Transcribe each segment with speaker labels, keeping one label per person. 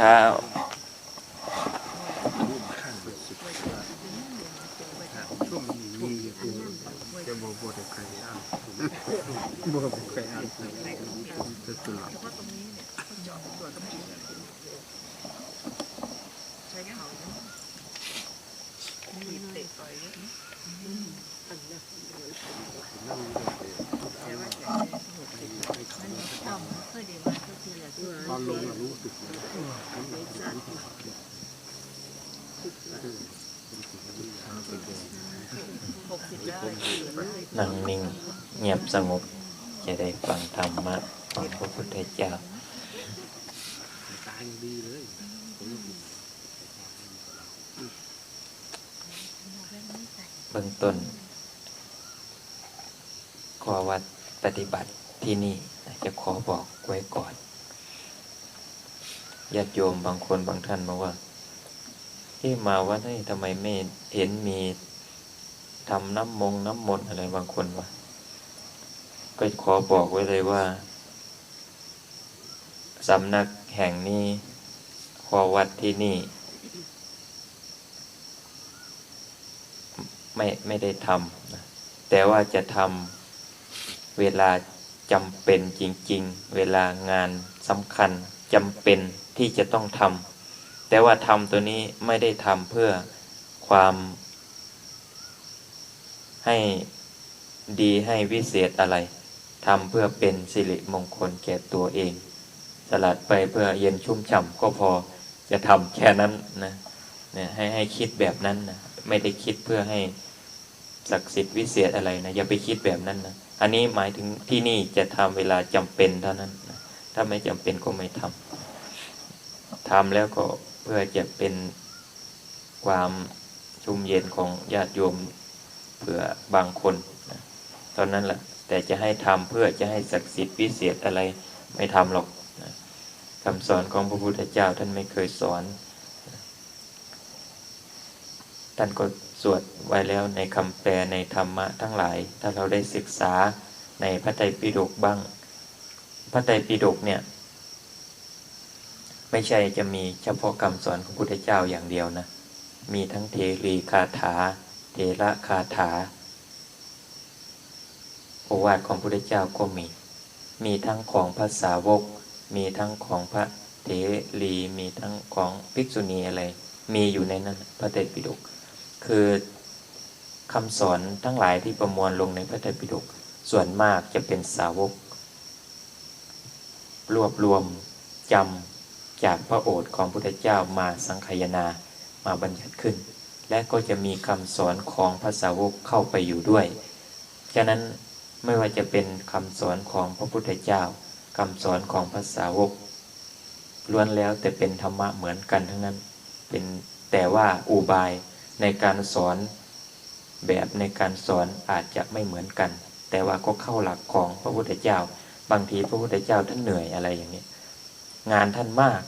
Speaker 1: ช่วงเช้า
Speaker 2: ช่วงนี้มีคือจะบ่บ่ได้ใค ตุลาตอนลงรู้สึก
Speaker 1: นั่งนิ่งเงียบสงบจะได้ฟังธรรมะของพระพุทธเจ้า
Speaker 2: ตายดีเลย
Speaker 1: เบื้องต้นขอวัดปฏิบัติที่นี่จะขอบอกไว้ก่อน ญาติโยมบางคนบางท่านบอกว่า ที่มาวัดนี่ทำไมไม่เห็นมีทำน้ำมงน้ำมนต์อะไรบางคนวะก็ขอบอกไว้เลยว่าสำนักแห่งนี้ขอวัดที่นี่ ไม่ไม่ได้ทำแต่ว่าจะทำเวลาจำเป็นจริง ๆ เวลางานสำคัญจำเป็น ที่จะต้องทำแต่ว่าทำตัวนี้ไม่ได้ทำเพื่อความให้ดีให้วิเศษอะไรทำเพื่อเป็นสิริมงคลแก่ตัวเอง สลัดไปเพื่อเย็นชุ่มฉ่ำก็พอจะทำแค่นั้นนะเนี่ยให้ให้คิดแบบนั้นนะไม่ได้คิดเพื่อให้ศักดิ์สิทธิ์วิเศษอะไรนะอย่าไปคิดแบบนั้นนะอันนี้หมายถึงที่นี่จะทำเวลาจำเป็นเท่านั้นนะถ้าไม่จำเป็นก็ไม่ทำ ทำแล้วก็เพื่อจะเป็นความชุ่มเย็นของญาติโยมเผื่อบางคนนะตอนนั้นแหละแต่จะให้ทำเพื่อจะให้ศักดิ์สิทธิ์วิเศษอะไรไม่ทำหรอกนะคำสอนของพระพุทธเจ้าท่านไม่เคยสอนท่านก็สวดไว้แล้วในคำแปลในธรรมะทั้งหลาย ถ้าเราได้ศึกษาในพระไตรปิฎกบ้าง พระไตรปิฎกเนี่ย ไม่ใช่จะมีเฉพาะคำสอนของพุทธเจ้าอย่างเดียวนะ มีทั้งเทรีคาถา เทระคาถาโอวาทของพุทธเจ้าก็มี มีทั้งของภาษาวก มีทั้งของพระเถรีมีทั้งของภิกษุณีอะไร มีอยู่ในนั้นพระไตรปิฎกคือคำสอนทั้งหลายที่ประมวลลงในพระไตรปิฎกส่วนมากจะเป็นสาวก รวบรวมจำ จากพระโอษฐ์ของพุทธเจ้ามาสังคายนามาบัญญัติขึ้น และก็จะมีคำสอนของพระสาวกเข้าไปอยู่ด้วย ฉะนั้นไม่ว่าจะเป็นคำสอนของพระพุทธเจ้าคำสอนของพระสาวกล้วนแล้วแต่เป็นธรรมะเหมือนกันทั้งนั้น เป็นแต่ว่าอุบายในการสอนแบบในการสอนอาจจะไม่เหมือนกัน แต่ว่าก็เข้าหลักของพระพุทธเจ้า บางทีพระพุทธเจ้าท่านเหนื่อยอะไรอย่างนี้ งานท่านมาก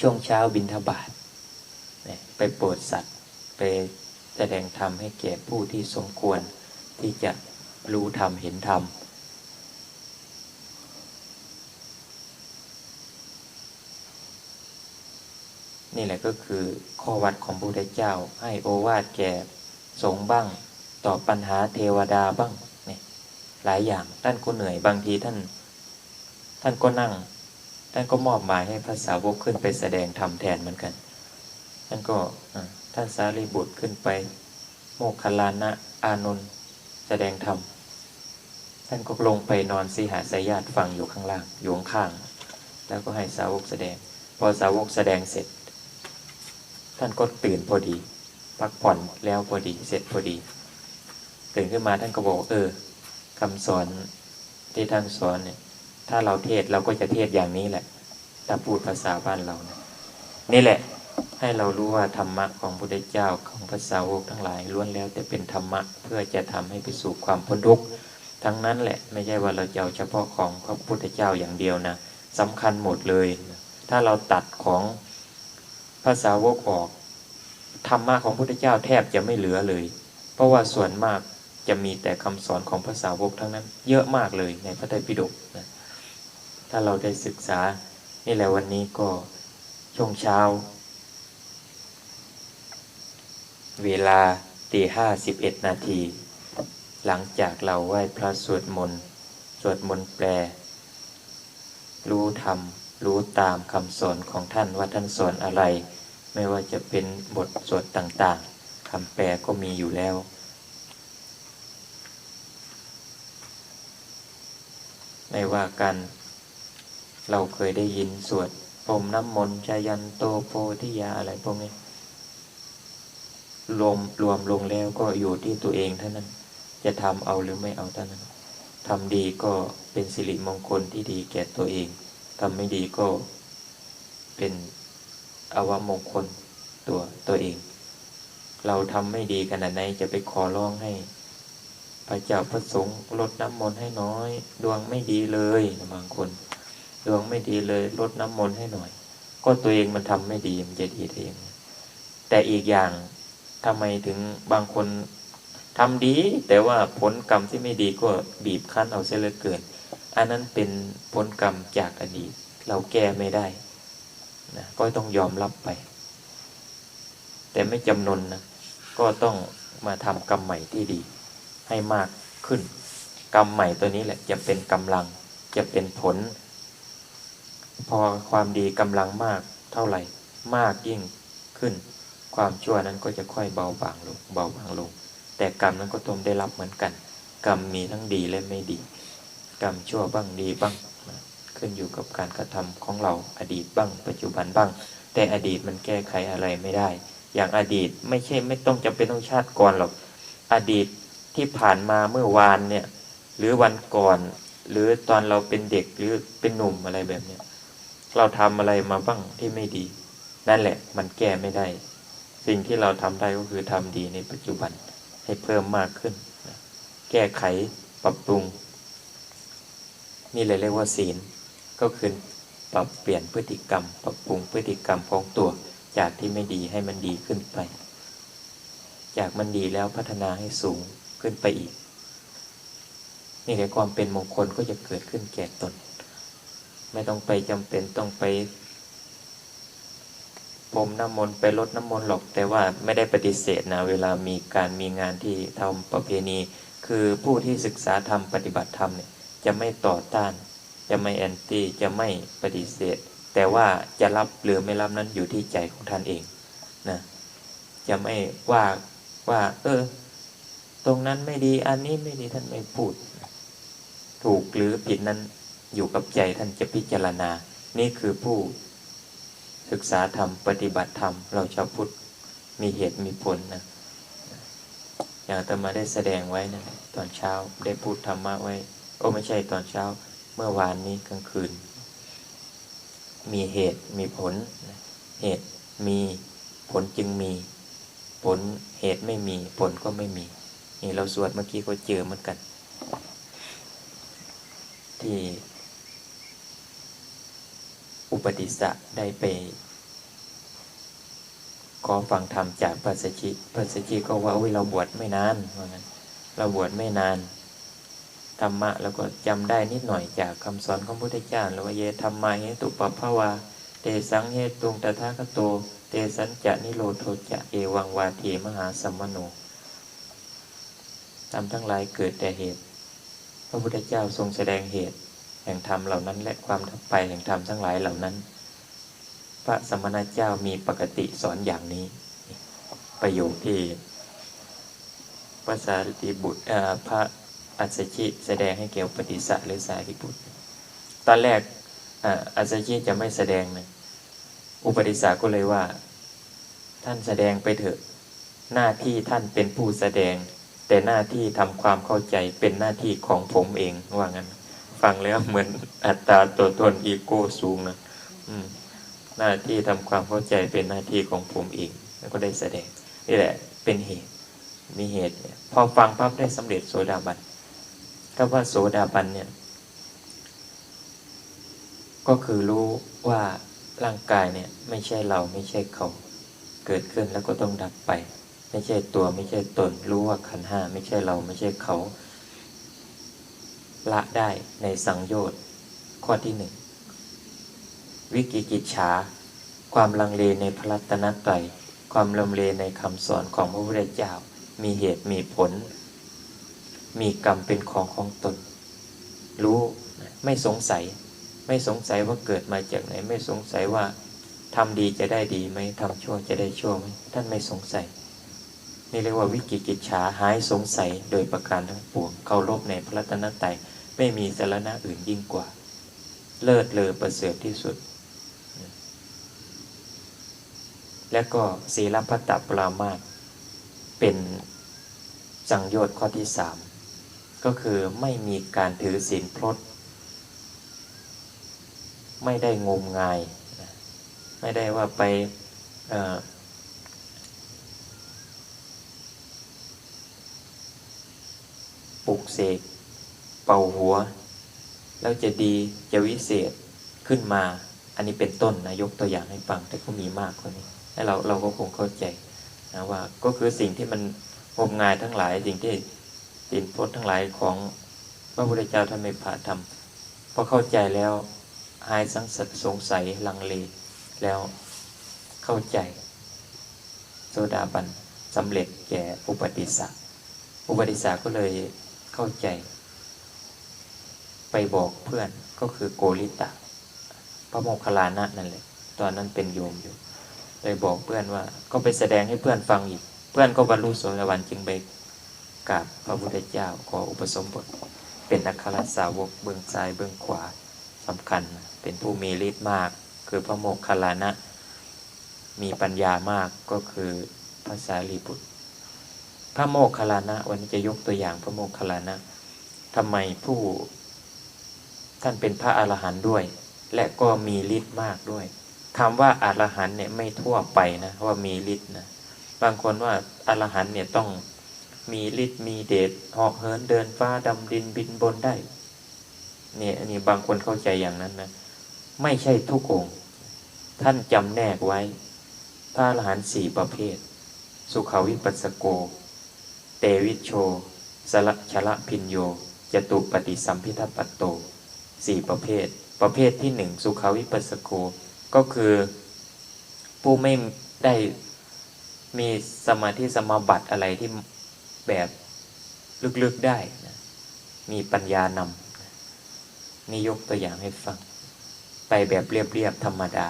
Speaker 1: ช่วงเช้าบินทบาทไปโปรดสัตว์ ไปแสดงธรรมให้แก่ผู้ที่สมควรที่จะรู้ธรรมเห็นธรรมนี่แหละก็คือข้อวัดของพระพุทธเจ้าให้โอวาทแก่สงบ้างตอบปัญหาเทวดาบ้างเนี่ยหลายอย่างท่านก็เหนื่อยบางทีท่าน ท่านก็นั่ง ท่านก็มอบหมายให้ภาษาวกขึ้นไปแสดงธรรมแทนเหมือนกัน ท่านก็ท่านสารีบุตรขึ้นไป โมคคลานะอานนท์แสดงธรรม ท่านก็ลงไปนอนสีหาสายญาติฟังอยู่ข้างล่างอยู่ข้าง แล้วก็ให้สาวกแสดง พอสาวกแสดงเสร็จ ท่านก็ตื่นพอดี พักผ่อนแล้วพอดี เสร็จพอดี ตื่นขึ้นมาท่านก็บอกเออคำสอนที่ท่านสอนเนี่ย ถ้าเราเทศเราก็จะเทศอย่างนี้แหละ ถ้าพูดภาษาบ้านเรานะนี่แหละ ให้เรารู้ว่าธรรมะของพระพุทธเจ้าของภาษาวกทั้งหลายล้วนแล้วแต่เป็นธรรมะเพื่อจะทำให้ไปสู่ความพ้นทุกข์ทั้งนั้นแหละไม่ใช่ว่าเราจะเอาเฉพาะของพระพุทธเจ้าอย่างเดียวนะสำคัญหมดเลย ถ้าเราตัดของภาษาวกออกธรรมะของพระพุทธเจ้าแทบจะไม่เหลือเลย เพราะว่าส่วนมากจะมีแต่คำสอนของภาษาวกทั้งนั้น เยอะมากเลยในพระไตรปิฎกนะ ถ้าเราได้ศึกษา นี่แหละวันนี้ก็ช่วงเช้า เวลาตีห้าสิบเอ็ดนาที หลังจากเราไหว้พระสวดมนต์สวดมนต์แปล รู้ธรรม รู้ตามคำสอนของท่านว่าท่านสอนอะไร ไม่ว่าจะเป็นบทสวดต่างๆคำแปลก็มีอยู่แล้วไม่ว่ากัน เราเคยได้ยินสวดพรมน้ำมนต์ชายันโตโพธิยาอะไรพวกนี้รวมรวมลงแล้วก็อยู่ที่ตัวเองเท่านั้น จะทำเอาหรือไม่เอาเท่านั้นทำดีก็เป็นสิริมงคลที่ดีแก่ตัวเองทำไม่ดีก็เป็นอวมงคลตัวตัวเอง เราทำไม่ดีขนาดไหนจะไปขอร้องให้พระเจ้าพระสงฆ์ลดน้ำมนต์ให้น้อย ดวงไม่ดีเลยบางคน ดวงไม่ดีเลยลดน้ำมนต์ให้หน่อย ก็ตัวเองมันทำไม่ดีมันจะดีได้ยังไงแต่อีกอย่างทำไมถึงบางคนทำดี แต่ว่าผลกรรมที่ไม่ดีก็บีบคั้นเอาเสียเหลือเกินอันนั้นเป็นผลกรรมจากอดีต เราแก้ไม่ได้นะก็ต้องยอมรับไป แต่ไม่จำนนนะก็ต้องมาทำกรรมใหม่ที่ดี ให้มากขึ้น กรรมใหม่ตัวนี้แหละจะเป็นกำลังจะเป็นผล พอความดีกำลังมากเท่าไหร่ มากยิ่งขึ้น ความชั่วนั้นก็จะค่อยเบาบางลงเบาบางลง แต่กรรมนั้นก็ต้องได้รับเหมือนกัน กรรมมีทั้งดีและไม่ดี กรรมชั่วบ้างดีบ้าง ขึ้นอยู่กับการกระทำของเราอดีตบ้าง ปัจจุบันบ้าง แต่อดีตมันแก้ไขอะไรไม่ได้ อย่างอดีตไม่ใช่ไม่ต้องจำเป็นต้องชาติก่อนหรอก อดีตที่ผ่านมาเมื่อวานเนี่ยหรือวันก่อน หรือตอนเราเป็นเด็กหรือเป็นหนุ่มอะไรแบบเนี้ย เราทำอะไรมาบ้างที่ไม่ดี นั่นแหละมันแก้ไม่ได้ สิ่งที่เราทำได้ก็คือทำดีในปัจจุบันให้เพิ่มมากขึ้น แก้ไขปรับปรุง นี่เลยเรียกว่าศีล ก็คือปรับเปลี่ยนพฤติกรรม ปรับปรุงพฤติกรรมของตัว จากที่ไม่ดีให้มันดีขึ้นไป จากมันดีแล้วพัฒนาให้สูงขึ้นไปอีก นี่แหละความเป็นมงคลก็จะเกิดขึ้นแก่ตน ไม่ต้องไปจำเป็นต้องไปพรมน้ำมนต์ไปลดน้ำมนต์หรอก แต่ว่าไม่ได้ปฏิเสธนะเวลามีการมีงานที่ทำประเพณี คือผู้ที่ศึกษาธรรมปฏิบัติธรรมเนี่ยจะไม่ต่อต้าน จะไม่แอนตี้จะไม่ปฏิเสธ แต่ว่าจะรับหรือไม่รับนั้นอยู่ที่ใจของท่านเองนะจะไม่ว่าว่า เออ ตรงนั้นไม่ดีอันนี้ไม่ดีท่านไม่พูด ถูกหรือผิดนั้น อยู่กับใจท่านจะพิจารณา นี่คือผู้ศึกษาธรรม ปฏิบัติธรรม เราชาวพุทธมีเหตุมีผลนะอย่างตมาได้แสดงไว้นะตอนเช้าได้พูดธรรมะไว้ โอ้ไม่ใช่ตอนเช้า เมื่อวานนี้กลางคืน มีเหตุมีผล เหตุมีผลจึงมี ผลเหตุไม่มีผลก็ไม่มี นี่เราสวดเมื่อกี้ก็เจอเหมือนกัน ที่ อุปติสสะได้ไป ขอฟังธรรมจากพระสัจจิพระสัจจิก็ว่าอุ้ยเราบวชไม่นานว่างั้นเราบวชไม่นานธรรมะเราก็จำได้นิดหน่อยจากคำสอนของพระพุทธเจ้าแล้วว่าเยธรรมาเหตุปปภวาเตสังเหตุงตถาคโต เตสัญจะนิโรโทจะเอวังวาทีมหาสัมมโนทำทั้งหลายเกิดแต่เหตุ พระพุทธเจ้าทรงแสดงเหตุ ห่งธรรมเหล่านั้น และความทับไปแห่งธรรมทั้งหลายเหล่านั้น พระสมณเจ้ามีปกติสอนอย่างนี้ ประโยคที่พระสารีบุตรพระอัสสชิแสดงให้เกี่ยวปฏิสัหรือสารีบุตร ตอนแรกอ่าอัสสชิจะไม่แสดงนะอุปติสสะก็เลยว่า ท่านแสดงไปเถอะ หน้าที่ท่านเป็นผู้แสดง แต่หน้าที่ทำความเข้าใจเป็นหน้าที่ของผมเองว่างั้น ฟังแล้วเหมือนอัตตาตัวตนอีโก้สูงนะหน้าที่ทำความเข้าใจเป็นหน้าที่ของผมเองแล้วก็ได้แสดงนี่แหละเป็นเหตุมีเหตุเนี่ยพอฟังปั๊บได้สำเร็จโสดาบันก็ว่าโสดาบันเนี่ยก็คือรู้ว่าร่างกายเนี่ยไม่ใช่เราไม่ใช่เขา เกิดขึ้นแล้วก็ต้องดับไป ไม่ใช่ตัวไม่ใช่ตน รู้ว่าขันห้าไม่ใช่เราไม่ใช่เขา ละได้ในสังโยชน์ข้อที่หนึ่งวิกิกิจฉา ความลังเลในพระรัตนตรัยความลังเลในคำสอนของพระพุทธเจ้า มีเหตุมีผล มีกรรมเป็นของของตน รู้ไม่สงสัย ไม่สงสัยว่าเกิดมาจากไหน ไม่สงสัยว่าทำดีจะได้ดีไหมทำชั่วจะได้ชั่วไหมท่านไม่สงสัย นี่เรียกว่าวิกิกิจฉาหายสงสัยโดยประการทั้งปวงเคารพในพระรัตนตรัย ไม่มีสารณะอื่นยิ่งกว่า เลิศเลอประเสริฐที่สุด และก็ศีลพัตตปรามาสเป็นสังโยชน์ข้อที่สามก็คือไม่มีการถือศีลพรตไม่ได้งมงาย ไม่ได้ว่าไปปลุกเสก เป่าหัว แล้วจะดีจะวิเศษขึ้นมา อันนี้เป็นต้นนะยกตัวอย่างให้ฟังแต่ก็มีมากกว่านี้แล้เราเราก็คงเข้าใจนะว่าก็คือสิ่งที่มันงมงายทั้งหลาย สิ่งที่สินพจน์ทั้งหลายของพระพุทธเจ้าท่านไม่ผ่าทำพอเข้าใจแล้วหายสังสสงสัยลังเลแล้วเข้าใจโซดาบันสำเร็จแก่อุปติสสะอุปติสสะก็เลยเข้าใจ ไปบอกเพื่อนก็คือโกริตะ พระโมคคัลลานะนั่นแหละตอนนั้นเป็นโยมอยู่เลยบอกเพื่อนว่า ก็ไปแสดงให้เพื่อนฟังอีก เพื่อนก็บรรลุโสดาบันจึงไปกราบพระพุทธเจ้าขออุปสมบท เป็นนักครสาวกเบื้องซ้ายเบื้องขวาสำคัญ เป็นผู้มีฤทธิ์มาก คือพระโมคคัลลานะ มีปัญญามากก็คือพระสารีบุตร พระโมคคัลลานะ วันนี้จะยกตัวอย่างพระโมคคัลลานะทำไมผู้ ท่านเป็นพระอรหันต์ด้วย และก็มีฤทธิ์มากด้วยคำว่าอรหันต์เนี่ยไม่ทั่วไปนะว่ามีฤทธิ์นะบางคนว่าอรหันต์เนี่ยต้องมีฤทธิ์มีเดชเหอกเหินเดินฟ้าดำดินบินบนได้เนี่ยนนี้บางคนเข้าใจอย่างนั้นนะไม่ใช่ทุกองค์ ท่านจำแนกไว้ พระอรหันต์สี่ประเภท สุขวิปัสสโก เตวิชโช สละชละพินโยจตุปฏิสัมพิทัปตโต สี่ประเภท ประเภทที่หนึ่งสุขวิปัสสโกก็คือผู้ไม่ได้มีสมาธิสมาบัติอะไรที่แบบลึกๆได้นะมีปัญญานำนี่ยกตัวอย่างให้ฟัง ไปแบบเรียบๆธรรมดา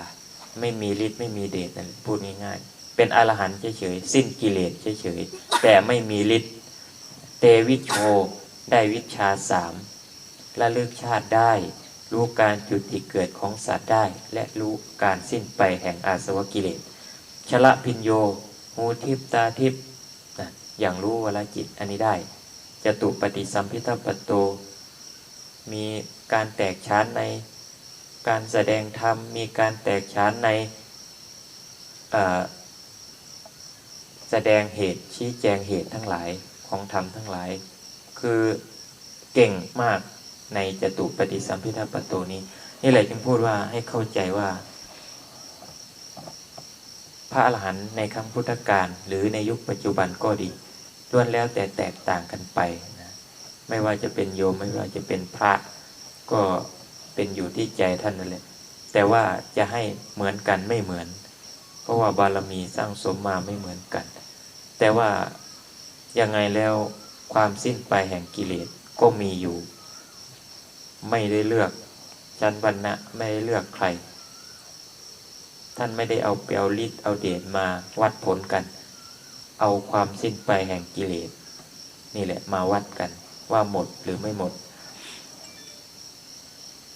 Speaker 1: ไม่มีฤทธิ์ไม่มีเดชนั่นพูดง่ายๆ เป็นอรหันต์เฉยๆ สิ้นกิเลสเฉยๆ แต่ไม่มีฤทธิ์เตวิโชได้วิชาสาม ระลึกชาติได้ รู้การจุติเกิดของสัตว์ได้ และรู้การสิ้นไปแห่งอาสวะกิเลสชละพินโย หูทิพตาทิพนะอย่างรู้วลจิตอันนี้ได้จตุปฏิสัมพิทัปโต มีการแตกฉานใน การแสดงธรรม มีการแตกฉานในแสดงเหตุชี้แจงเหตุทั้งหลายของธรรมทั้งหลาย คือเก่งมาก ในจตุปฏิสัมพิทัปโตนี้ นี่แหละจึงพูดว่าให้เข้าใจว่า พระอรหันต์ในครั้งพุทธกาลหรือในยุคปัจจุบันก็ดีล้วนแล้วแต่แตกต่างกันไปนะไม่ว่าจะเป็นโยมไม่ว่าจะเป็นพระก็เป็นอยู่ที่ใจท่านนั่นแหละแต่ว่าจะให้เหมือนกันไม่เหมือน เพราะว่าบารมีสร้างสมมาไม่เหมือนกัน แต่ว่ายังไงแล้วความสิ้นไปแห่งกิเลสก็มีอยู่ ไม่ได้เลือกชั้นวรรณะไม่ได้เลือกใคร ท่านไม่ได้เอาเปียวฤทธิ์เอาเดชมาวัดผลกัน เอาความสิ้นไปแห่งกิเลส นี่แหละมาวัดกันว่าหมดหรือไม่หมด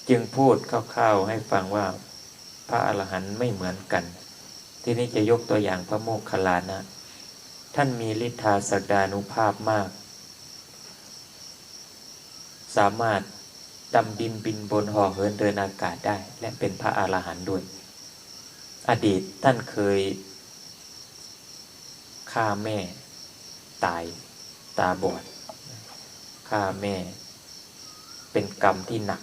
Speaker 1: จึงพูดคร่าวๆให้ฟังว่าพระอรหันต์ไม่เหมือนกัน ที่นี้จะยกตัวอย่างพระโมคคัลลานะ ท่านมีฤทธาสกดานุภาพมาก สามารถ ดำดินบินบนห่อเหินเดินอากาศได้ และเป็นพระอรหันต์ด้วย อดีตท่านเคยฆ่าแม่ ตายตาบอดฆ่าแม่ เป็นกรรมที่หนัก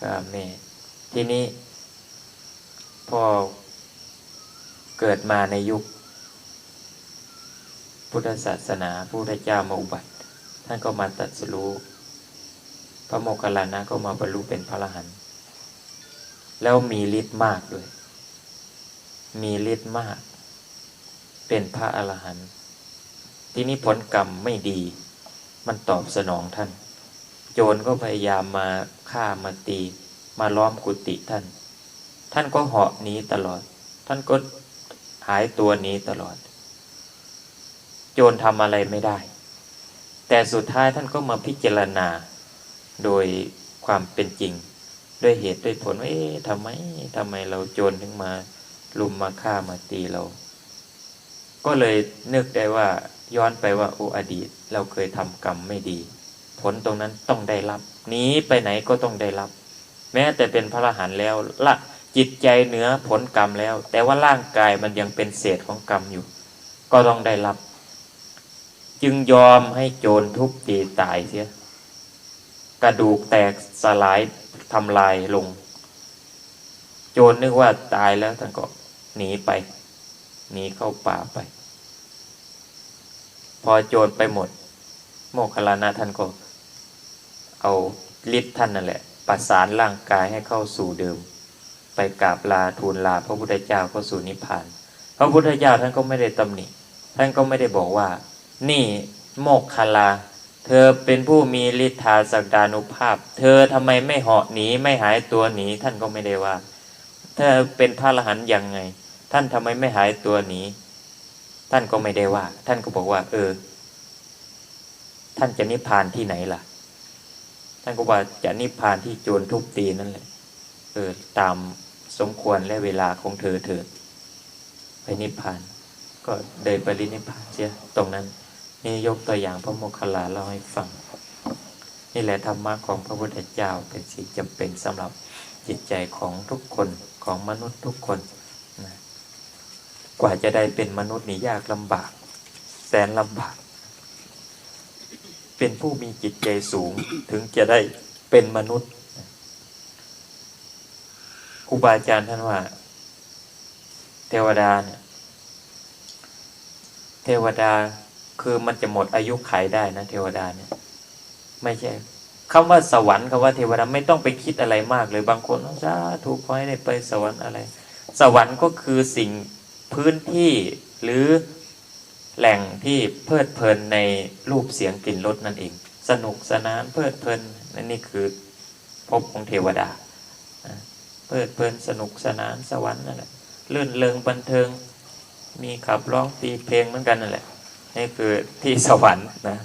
Speaker 1: ฆ่าแม่ ทีนี้พอเกิดมาในยุค พุทธศาสนาพระพุทธเจ้ามาอุบัติ ท่านก็มาตัดสรู้ ระโมคคัลลานะก็มาบรรลุเป็นพระอรหันต์แล้วมีฤทธิ์มากด้วย มีฤทธิ์มาก เป็นพระอรหันต์ทีนี้ผลกรรมไม่ดี มันตอบสนองท่าน โจรก็พยายามมาฆ่ามาตี มาล้อมกุฏิท่าน ท่านก็เหาะหนีตลอด ท่านก็หายตัวหนีตลอด โจรทำอะไรไม่ได้ แต่สุดท้ายท่านก็มาพิจารณา โดยความเป็นจริง ด้วยเหตุด้วยผลว่าเอ๊ะทำไมทำไมเราโจรถึงมาลุมมาฆ่ามาตีเรา ก็เลยนึกได้ว่าย้อนไปว่าโอ้อดีต เราเคยทำกรรมไม่ดี ผลตรงนั้นต้องได้รับหนีไปไหนก็ต้องได้รับ แม้แต่เป็นพระอรหันต์แล้วละจิตใจเหนือผลกรรมแล้ว แต่ว่าร่างกายมันยังเป็นเศษของกรรมอยู่ ก็ต้องได้รับ จึงยอมให้โจรทุบตีตายเสีย กระดูกแตกสลายทำลายลง โจรนึกว่าตายแล้วท่านก็หนีไป หนีเข้าป่าไป พอโจรไปหมด โมคคลานะท่านก็เอาฤทธิ์ท่านนั่นแหละ ประสานร่างกายให้เข้าสู่เดิม ไปกราบลาทูลลาพระพุทธเจ้าเข้าสู่นิพพาน พระพุทธเจ้าท่านก็ไม่ได้ตำหนิ ท่านก็ไม่ได้บอกว่า นี่โมกขลา เธอเป็นผู้มีฤทธาสักดานุภาพ เธอทำไมไม่เหาะหนีไม่หายตัวหนีท่านก็ไม่ได้ว่า เธอเป็นพระอรหันต์ยังไง ท่านทำไมไม่หายตัวหนีท่านก็ไม่ได้ว่า ท่านก็บอกว่า เออ ท่านจะนิพพานที่ไหนล่ะ ท่านก็ว่าจะนิพพานที่โจรทุบตีนั่นแหละ เออ ตามสมควรและเวลาของเธอเถิดไปนิพพาน ก็เดินไปรินิพพานเสียตรงนั้น นี่ยกตัวอย่างพระโมคคัลลาเล่าให้ฟัง นี่แหละธรรมะของพระพุทธเจ้าเป็นสิ่งจำเป็นสำหรับจิตใจของทุกคนของมนุษย์ทุกคนนะกว่าจะได้เป็นมนุษย์นี่ยากลำบาก แสนลำบาก เป็นผู้มีจิตใจสูงถึงจะได้เป็นมนุษย์ครูบาอาจารย์ท่านว่า เทวดาเนี่ยเทวดา คือมันจะหมดอายุไขได้นะเทวดาเนี่ย ไม่ใช่คำว่าสวรรค์คำว่าเทวดาไม่ต้องไปคิดอะไรมากเลยบางคนว่าสาถูกขอให้ได้ไปสวรรค์อะไร สวรรค์ก็คือสิ่งพื้นที่หรือแหล่งที่เพลิดเพลินในรูปเสียงกลิ่นรสนั่นเอง สนุกสนานเพลิดเพลินนั่นนี่คือภพของเทวดาเพลิดเพลินสนุกสนานสวรรค์นั่นแหละลื่นเริงบันเทิง มีขับร้องตีเพลงเหมือนกันนั่นแหละ นี่คือที่สวรรค์นะ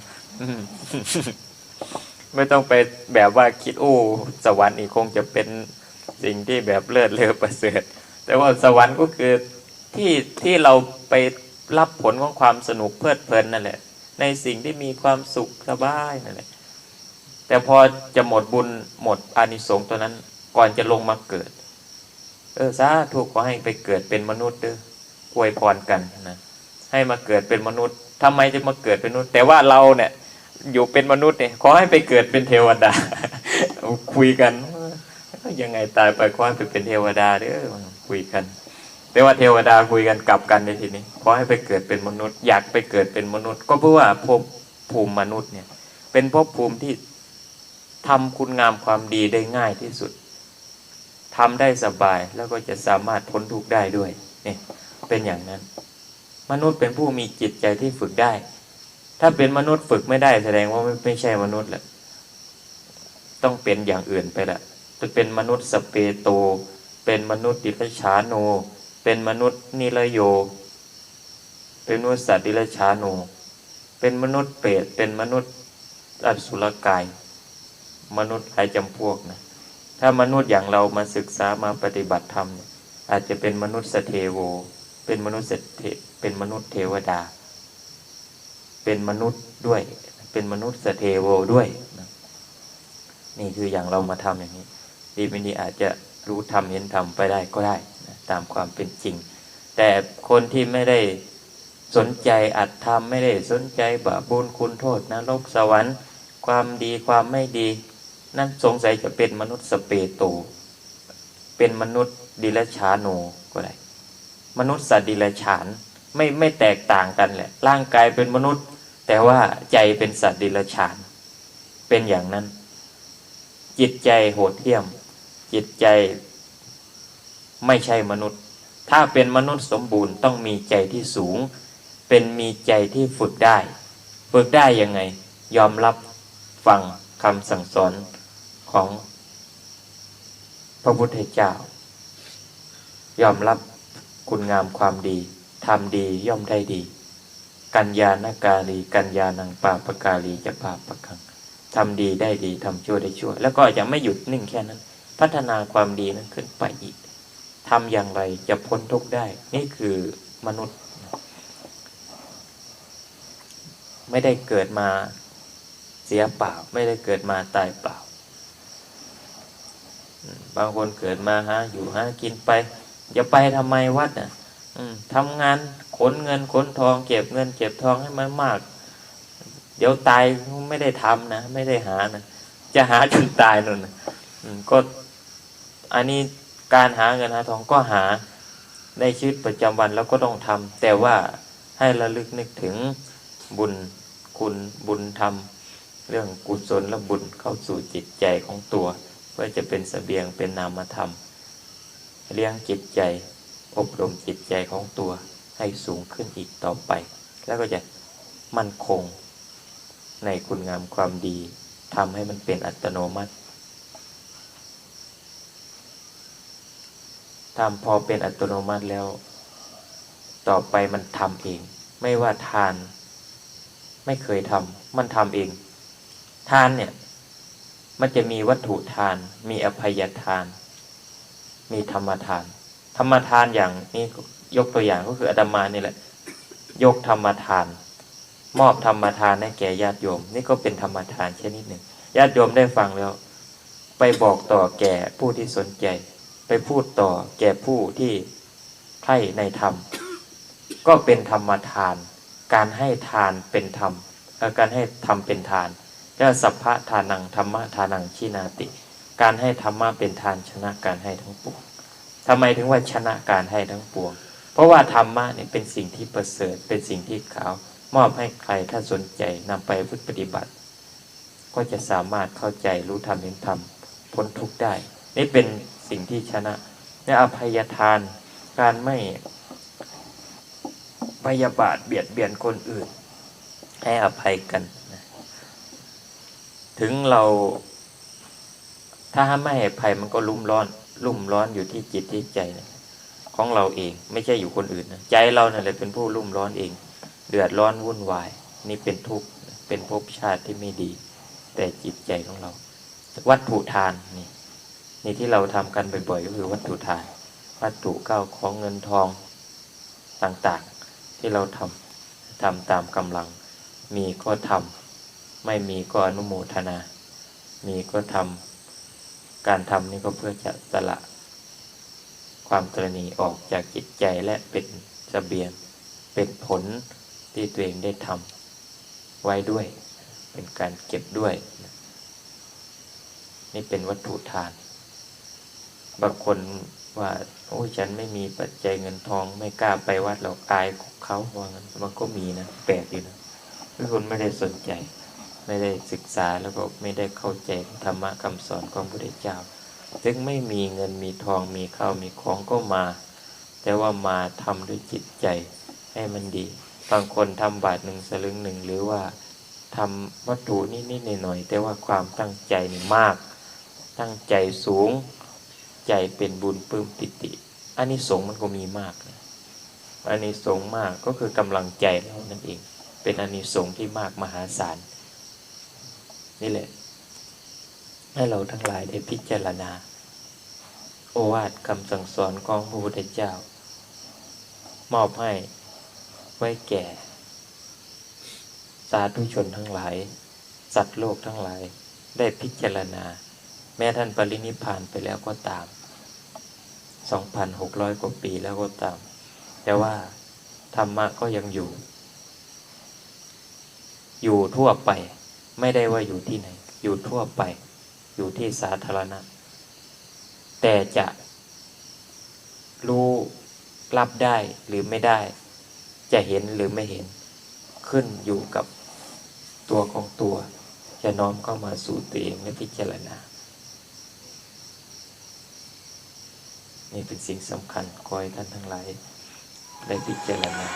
Speaker 1: ไม่ต้องไปแบบว่าคิดโอ้สวรรค์นี่คงจะเป็นสิ่งที่แบบเลิศเลอประเสริฐ แต่ว่าสวรรค์ก็คือที่ที่เราไปรับผลของความสนุกเพลิดเพลินนั่นแหละ ในสิ่งที่มีความสุขสบายนั่นแหละ แต่พอจะหมดบุญหมดอานิสงส์ตัวนั้น ก่อนจะลงมาเกิด เออสาธุขอให้ไปเกิดเป็นมนุษย์เด้ออวยพรกันนะ ให้มาเกิดเป็นมนุษย์ทำไมจะมาเกิดเป็นมนุษย์ แต่ว่าเราเนี่ยอยู่เป็นมนุษย์เนี่ยขอให้ไปเกิดเป็นเทวดา คุยกันยังไงตายไปขอให้ไปเป็นเทวดาเด้อคุยกัน แต่ว่าเทวดาคุยกันกลับกันในทีนี้ขอให้ไปเกิดเป็นมนุษย์ อยากไปเกิดเป็นมนุษย์ ก็เพราะว่าภพภูมิมนุษย์เนี่ย เป็นภพภูมิที่ทำคุณงามความดีได้ง่ายที่สุดทำได้สบายแล้วก็จะสามารถพ้นทุกข์ได้ด้วยเนี่ยเป็นอย่างนั้น มนุษย์เป็นผู้มีจิตใจที่ฝึกได้ ถ้าเป็นมนุษย์ฝึกไม่ได้แสดงว่าไม่ไม่ใช่มนุษย์แหละต้องเป็นอย่างอื่นไปละจะเป็นมนุษย์สเปโต เป็นมนุษย์ดิลชาโน เป็นมนุษย์นิรโย เป็นมนุษย์สัตว์ดิลชาโน เป็นมนุษย์เปรตเป็นมนุษย์อสุรกาย มนุษย์หลายจำพวกนะ ถ้ามนุษย์อย่างเรามาศึกษามาปฏิบัติธรรมเนี่ยอาจจะเป็นมนุษย์สเทโว เป็นมนุษย์เทเป็นมนุษย์เทวดา เป็นมนุษย์ด้วย เป็นมนุษย์สเทโวด้วยนี่คืออย่างเรามาทำอย่างนี้ ดีไม่ดีอาจจะรู้ทำเห็นทำไปได้ก็ได้นะตามความเป็นจริง แต่คนที่ไม่ได้สนใจอัดทำไม่ได้สนใจบาปบุญคุณโทษนรกสวรรค์ ความดีความไม่ดี นั่นสงสัยจะเป็นมนุษย์สเปโต เป็นมนุษย์ดิลชาโนก็ได้ มนุษย์สัตว์ดิลฉานไม่ไม่แตกต่างกันแหละ ร่างกายเป็นมนุษย์ แต่ว่าใจเป็นสัตว์ดิลฉาน เป็นอย่างนั้น จิตใจโหดเหี้ยม จิตใจไม่ใช่มนุษย์ ถ้าเป็นมนุษย์สมบูรณ์ต้องมีใจที่สูง เป็นมีใจที่ฝึกได้ ฝึกได้ยังไง ยอมรับฟังคำสั่งสอนของพระพุทธเจ้า ยอมรับ คุณงามความดีทำดีย่อมได้ดี กัญญาณกาลีกัญญาณังปาปกาลีจะปาปะกังทำดีได้ดีทำชั่วได้ชั่ว แล้วก็จะไม่หยุดนิ่งแค่นั้น พัฒนาความดีนั้นขึ้นไปอีกทำอย่างไรจะพ้นทุกข์ได้ นี่คือมนุษย์ ไม่ได้เกิดมาเสียเปล่า ไม่ได้เกิดมาตายเปล่า บางคนเกิดมาหาอยู่หากินไป อย่าไปทำไมวัดน่ะอืมทำงานขนเงินขนทอง เก็บเงิน เก็บทองให้มันมาก เดี๋ยวตายไม่ได้ทำนะไม่ได้หานะจะหาจนตายนั่นนะอืมก็อันนี้การหาเงินหาทองก็หาในชีวิตประจำวันแล้วก็ต้องทำแต่ว่าให้ระลึกนึกถึงบุญคุณบุญธรรม เรื่องกุศลและบุญเข้าสู่จิตใจของตัว เพื่อจะเป็นสเสบียงเป็นนามธรรม เลี้ยงจิตใจ อบรมจิตใจของตัวให้สูงขึ้นอีกต่อไป แล้วก็จะมั่นคงในคุณงามความดีทำให้มันเป็นอัตโนมัติทำพอเป็นอัตโนมัติแล้ว ต่อไปมันทำเอง ไม่ว่าทาน ไม่เคยทำมันทำเอง ทานเนี่ย มันจะมีวัตถุทาน มีอภัยทาน มีธรรมทาน ธรรมทานอย่างนี้ยกตัวอย่างก็คืออาตมานี่แหละ ยกธรรมทาน มอบธรรมทานให้แก่ญาติโยม นี่ก็เป็นธรรมทานชนิดหนึ่งญาติโยมได้ฟังแล้ว ไปบอกต่อแก่ผู้ที่สนใจ ไปพูดต่อแก่ผู้ที่ใคร่ในธรรม ก็เป็นธรรมทาน การให้ทานเป็นธรรมการให้ธรรมเป็นทานแล้วสัพพะทานังธรรมะทานังชินาติ การให้ธรรมะเป็นทานชนะการให้ทั้งปวงทำไมถึงว่าชนะการให้ทั้งปวง เพราะว่าธรรมะเนี่ยเป็นสิ่งที่ประเสริฐ เป็นสิ่งที่ขาว มอบให้ใครถ้าสนใจนำไปพุทธปฏิบัติ ก็จะสามารถเข้าใจรู้ธรรมเห็นธรรมพ้นทุกข์ได้ นี่เป็นสิ่งที่ชนะและอภัยทาน การไม่พยาบาทเบียดเบียนคนอื่น ให้อภัยกัน ถึงเรา ถ้าไม่ให้อภัยมันก็ลุ่มร้อน ลุ่มร้อนอยู่ที่จิตที่ใจนะของเราเองไม่ใช่อยู่คนอื่นนะใจเรานั่นแหละเป็นผู้ลุ่มร้อนเอง เดือดร้อนวุ่นวาย นี่เป็นทุกข์เป็นภพชาติที่ไม่ดี แต่จิตใจของเรา วัตถุทานนี่นี่ที่เราทำกันบ่อยๆก็คือวัตถุทาน วัตถุเก้าของเงินทองต่างๆ ที่เราทำทำตามกำลัง มีก็ทำไม่มีก็อนุโมทนา มีก็ทำ การทำนี่ก็เพื่อจะสละ ความตรณีออกจากจิตใจและเป็นเสบียงเป็นผลที่ตัวเองได้ทำไว้ด้วย เป็นการเก็บด้วย นี่เป็นวัตถุทาน บางคนว่าโอ้ฉันไม่มีปัจจัยเงินทองไม่กล้าไปวัดเราอายของเขาว่างั้นมันก็มีนะแปลกอยู่นะคือคนไม่ได้สนใจ ไม่ได้ศึกษาแล้วก็ไม่ได้เข้าใจธรรมะคำสอนของพระพุทธเจ้าถึงไม่มีเงินมีทองมีข้าวมีของก็มา แต่ว่ามาทำด้วยจิตใจให้มันดี บางคนทำบาทหนึ่งสลึงหนึ่งหรือว่าทำวัตถุนิดๆหน่อยๆแต่ว่าความตั้งใจนี่มาก ตั้งใจสูงใจเป็นบุญปลื้มปิติอันนี้สงส์มันก็มีมากนะอันนี้สงส์มากก็คือกำลังใจเรานั่นเอง เป็นอานิสงส์ที่มากมหาศาล นี่แหละ ให้เราทั้งหลายได้พิจารณา โอวาทคำสั่งสอนของพระพุทธเจ้า มอบให้ไว้แก่ สาธุชนทั้งหลาย สัตว์โลกทั้งหลาย ได้พิจารณา แม้ท่านปรินิพานไปแล้วก็ตาม 2,600 กว่าปีแล้วก็ตาม แต่ว่าธรรมะก็ยังอยู่ อยู่ทั่วไป ไม่ได้ว่าอยู่ที่ไหน อยู่ทั่วไป อยู่ที่สาธารณะ แต่จะรู้รับได้หรือไม่ได้ จะเห็นหรือไม่เห็น ขึ้นอยู่กับตัวของตัว จะน้อมเข้ามาสู่ตัวเองและพิจารณา นี่เป็นสิ่งสำคัญขอให้ท่านทั้งหลายได้พิจารณา